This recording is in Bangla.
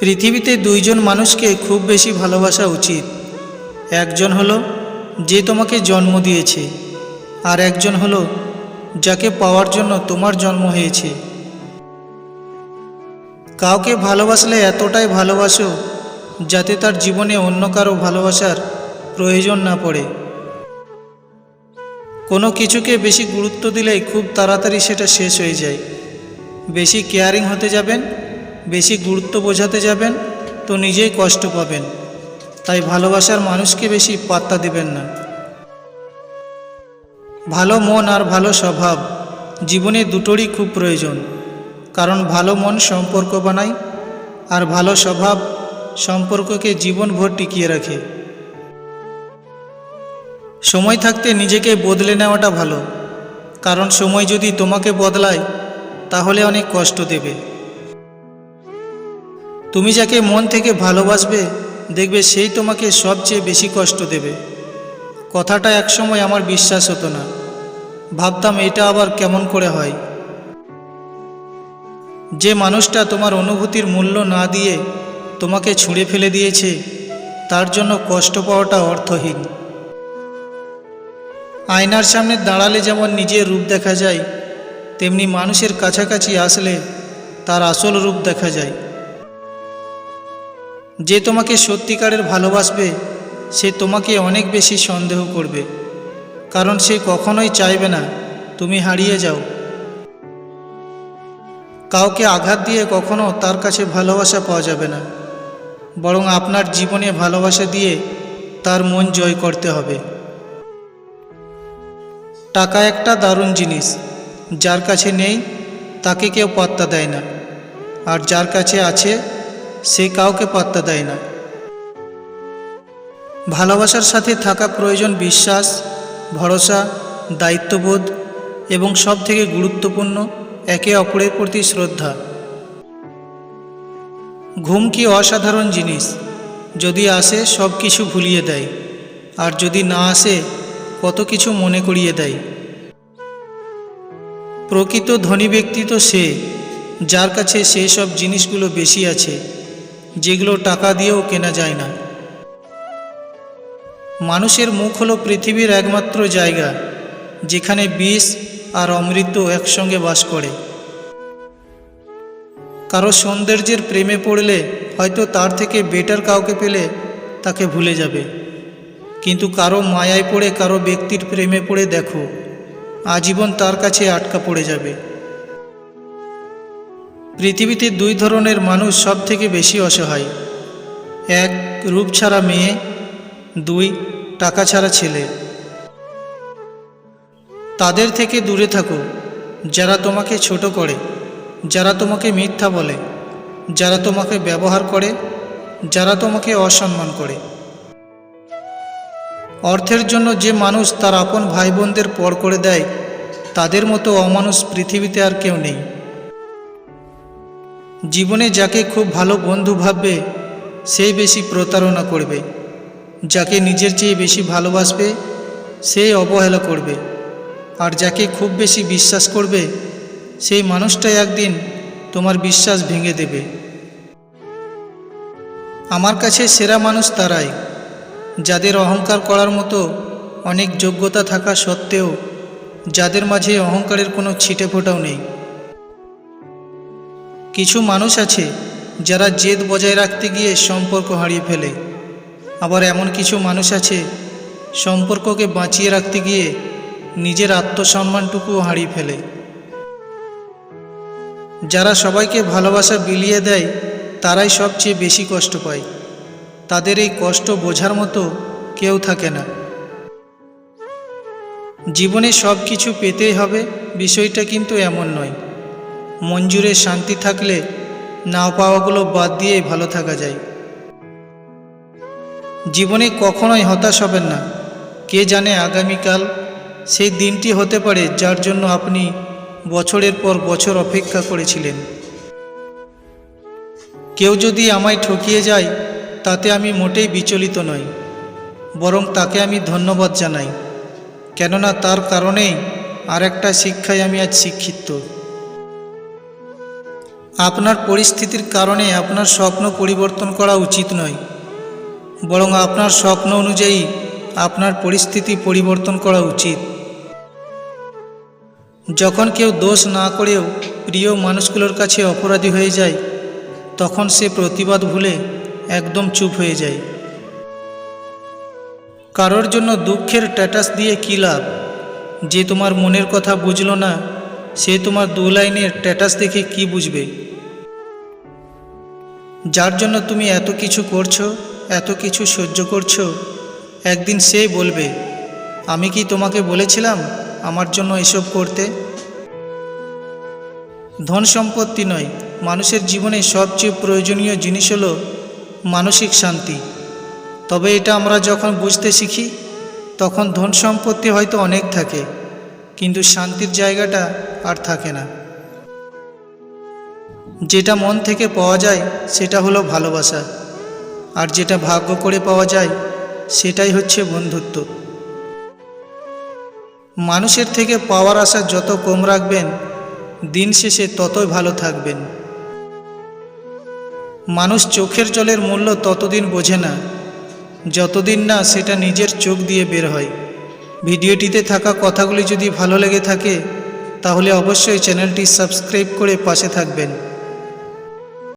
পৃথিবীতে দুইজন মানুষকে খুব বেশি ভালোবাসা উচিত। একজন হলো, যে তোমাকে জন্ম দিয়েছে, আর একজন হলো, যাকে পাওয়ার জন্য তোমার জন্ম হয়েছে। কাউকে ভালোবাসলে এতটাই ভালোবাসো, যাতে তার জীবনে অন্য কারও ভালোবাসার প্রয়োজন না পড়ে। কোনো কিছুকে বেশি গুরুত্ব দিলেই খুব তাড়াতাড়ি সেটা শেষ হয়ে যায়। বেশি কেয়ারিং হতে যাবেন বেশি গুরুত্ব বোঝাতে যাবেন, তো নিজেই কষ্ট পাবেন। তাই ভালোবাসার মানুষকে বেশি পাত্তা দিবেন না। ভালো মন আর ভালো স্বভাব জীবনে দুটোরই খুব প্রয়োজন। কারণ ভালো মন সম্পর্ক বানায়, আর ভালো স্বভাব সম্পর্ককে জীবনভর টিকিয়ে রাখে। সময় থাকতে নিজেকে বদলে নেওয়াটা ভালো। কারণ সময় যদি তোমাকে বদলায়, তাহলে অনেক কষ্ট দেবে। তুমি যাকে মন থেকে ভালোবাসবে, দেখবে সেই তোমাকে সবচেয়ে বেশি কষ্ট দেবে। কথাটা একসময় আমার বিশ্বাস হতো না। ভাবতাম, এটা আবার কেমন করে হয়? যে মানুষটা তোমার অনুভূতির মূল্য না দিয়ে তোমাকে ছুঁড়ে ফেলে দিয়েছে, তার জন্য কষ্ট পাওয়াটা অর্থহীন। আয়নার সামনে দাঁড়ালে যেমন নিজের রূপ দেখা যায়, তেমনি মানুষের কাছাকাছি আসলে তার আসল রূপ দেখা যায়। যে তোমাকে সত্যিকারের ভালোবাসবে, সে তোমাকে অনেক বেশি সন্দেহ করবে। কারণ সে কখনোই চাইবে না, তুমি হারিয়ে যাও। কাউকে আঘাত দিয়ে কখনো তার কাছে ভালোবাসা পাওয়া যাবে না। বরং আপনার জীবনে ভালোবাসা দিয়ে তার মন জয় করতে হবে। টাকা একটা দারুণ জিনিস, যার কাছে নেই, তাকে কেউ পাত্তা দেয় না। আর যার কাছে আছে সে কাউকে পাত্তা দেয় না। ভালোবাসার সাথে থাকা প্রয়োজন বিশ্বাস, ভরসা, দায়িত্ববোধ এবং সব থেকে গুরুত্বপূর্ণ, একে অপরের প্রতি শ্রদ্ধা। ঘুম কি অসাধারণ জিনিস, যদি আসে সব কিছু ভুলিয়ে দেয়, আর যদি না আসে কত কিছু মনে করিয়ে দেয়। প্রকৃত ধনী ব্যক্তি তো সে, যার কাছে সেই সব জিনিসগুলো বেশি আছে। যেগুলো টাকা দিয়েও কেনা যায় না। মানুষের মুখ হলো পৃথিবীর একমাত্র জায়গা, যেখানে বিষ আর অমৃত একসঙ্গে বাস করে। কারও সৌন্দর্যের প্রেমে পড়লে হয়তো তার থেকে বেটার কাউকে পেলে তাকে ভুলে যাবে। কিন্তু কারও মায়ায় পড়ে কারও ব্যক্তির প্রেমে পড়ে দেখো, আজীবন তার কাছে আটকা পড়ে যাবে। পৃথিবীতে দুই ধরনের মানুষ সব থেকে বেশি অসহায় এক রূপ ছাড়া মেয়ে। দুই টাকা ছাড়া ছেলে। তাদের থেকে দূরে থাকো। যারা তোমাকে ছোট করে, যারা তোমাকে মিথ্যা বলে, যারা তোমাকে ব্যবহার করে, যারা তোমাকে অসম্মান করে। অর্থের জন্য যে মানুষ তার আপন ভাই বোনদের পর করে দেয়, তাদের মতো অমানুষ পৃথিবীতে আর কেউ নেই। জীবনে যাকে খুব ভালো বন্ধু ভাববে, সেই বেশি প্রতারণা করবে। যাকে নিজের চেয়ে বেশি ভালোবাসবে সেই অবহেলা করবে। আর যাকে খুব বেশি বিশ্বাস করবে, সেই মানুষটাই একদিন তোমার বিশ্বাস ভেঙে দেবে। আমার কাছে সেরা মানুষ তারাই, যাদের অহংকার করার মতো অনেক যোগ্যতা থাকা সত্ত্বেও, যাদের মাঝে অহংকারের কোনো ছিটে ফোটাও নেই। কিছু মানুষ আছে যারা জেদ বজায় রাখতে গিয়ে সম্পর্ক হারিয়ে ফেলে। আবার এমন কিছু মানুষ আছে সম্পর্ককে বাঁচিয়ে রাখতে গিয়ে নিজের আত্মসম্মানটুকুও হারিয়ে ফেলে। যারা সবাইকে ভালোবাসা বিলিয়ে দেয়, তারাই সবচেয়ে বেশি কষ্ট পায়। তাদের এই কষ্ট বোঝার মতো কেউ থাকে না। জীবনে সব কিছু পেতেই হবে, বিষয়টা কিন্তু এমন নয়। মঞ্জুরে শান্তি থাকলে না পাওয়াগুলো বাদ দিয়েই ভালো থাকা যায়। জীবনে কখনোই হতাশ হবেন না। কে জানে আগামীকাল সেই দিনটি হতে পারে যার জন্য আপনি বছরের পর বছর অপেক্ষা করেছিলেন। কেউ যদি আমায় ঠকিয়ে যায়, তাতে আমি মোটেই বিচলিত নই, বরং তাকে আমি ধন্যবাদ জানাই। কেননা তার কারণেই আর একটা শিক্ষায় আমি আজ শিক্ষিত। আপনার পরিস্থিতির কারণে আপনার স্বপ্ন পরিবর্তন করা উচিত নয়। বরং আপনার স্বপ্ন অনুযায়ী আপনার পরিস্থিতি পরিবর্তন করা উচিত। যখন কেউ দোষ না করেও প্রিয় মানুষগুলোর কাছে অপরাধী হয়ে যায়, তখন সে প্রতিবাদ ভুলে একদম চুপ হয়ে যায়। কারোর জন্য দুঃখের স্ট্যাটাস দিয়ে কী লাভ? যে তোমার মনের কথা বুঝলো না সে তোমার দু লাইনের স্ট্যাটাস দেখে কি বুঝবে? যার জন্য তুমি এত কিছু করছ, এত কিছু সহ্য করছ, একদিন সে বলবে, আমি কি তোমাকে বলেছিলাম আমার জন্য এসব করতে? ধন সম্পত্তি নয়, মানুষের জীবনে সবচেয়ে প্রয়োজনীয় জিনিস হলো মানসিক শান্তি। তবে এটা আমরা যখন বুঝতে শিখি, তখন ধন সম্পত্তি হয়তো অনেক থাকে। কিন্তু শান্তির জায়গাটা আর থাকে না। যেটা মন থেকে পাওয়া যায়, সেটা হলো ভালোবাসা। আর যেটা ভাগ্য করে পাওয়া যায়, সেটাই হচ্ছে বন্ধুত্ব। মানুষের থেকে পাওয়ার আশা যত কম রাখবেন, দিন শেষে ততই ভালো থাকবেন। মানুষ চোখের জলের মূল্য ততদিন বোঝে না, যতদিন না সেটা নিজের চোখ দিয়ে বের হয়। ভিডিওটিতে থাকা কথাগুলি যদি ভালো লেগে থাকে তাহলে অবশ্যই চ্যানেলটি সাবস্ক্রাইব করে পাশে থাকবেন।